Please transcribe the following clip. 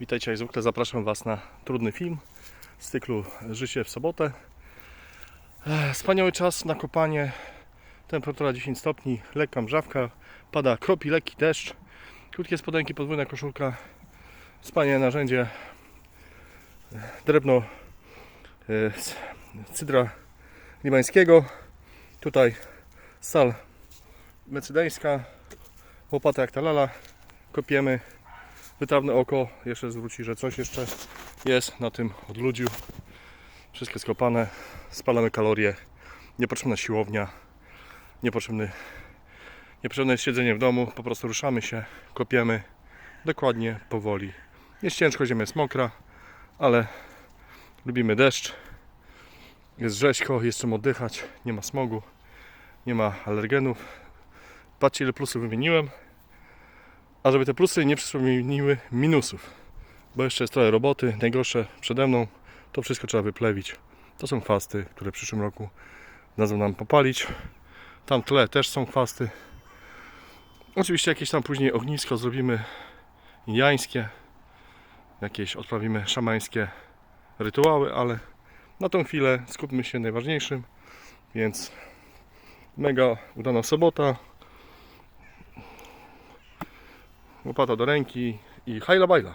Witajcie, jak zwykle zapraszam Was na trudny film z cyklu Życie w sobotę. Wspaniały czas na kopanie. Temperatura 10 stopni, lekka mrzawka, pada kropi, lekki deszcz, krótkie spodenki, podwójna koszulka, wspaniałe narzędzie, drewno cydra limańskiego, tutaj stal mercedeńska, łopata jak ta lala, kopiemy, wytrawne oko. Jeszcze zwróci, że coś jeszcze jest na tym odludziu. Wszystko skopane, spalamy kalorie, niepotrzebna siłownia, niepotrzebny, niepotrzebne jest siedzenie w domu, po prostu ruszamy się, kopiemy. Dokładnie, powoli. Jest ciężko, ziemia jest mokra, ale lubimy deszcz, jest rzeźko, jest czym oddychać, nie ma smogu, nie ma alergenów. Patrzcie ile plusów wymieniłem, a żeby te plusy nie przypomniły minusów, bo jeszcze jest trochę roboty, najgorsze przede mną, to wszystko trzeba wyplewić. To są chwasty, które w przyszłym roku dadzą nam popalić. Tam tle też są chwasty. Oczywiście jakieś tam później ognisko zrobimy indiańskie, jakieś odprawimy szamańskie rytuały, ale na tą chwilę skupmy się na najważniejszym, więc mega udana sobota, łopata do ręki i hajla bajla.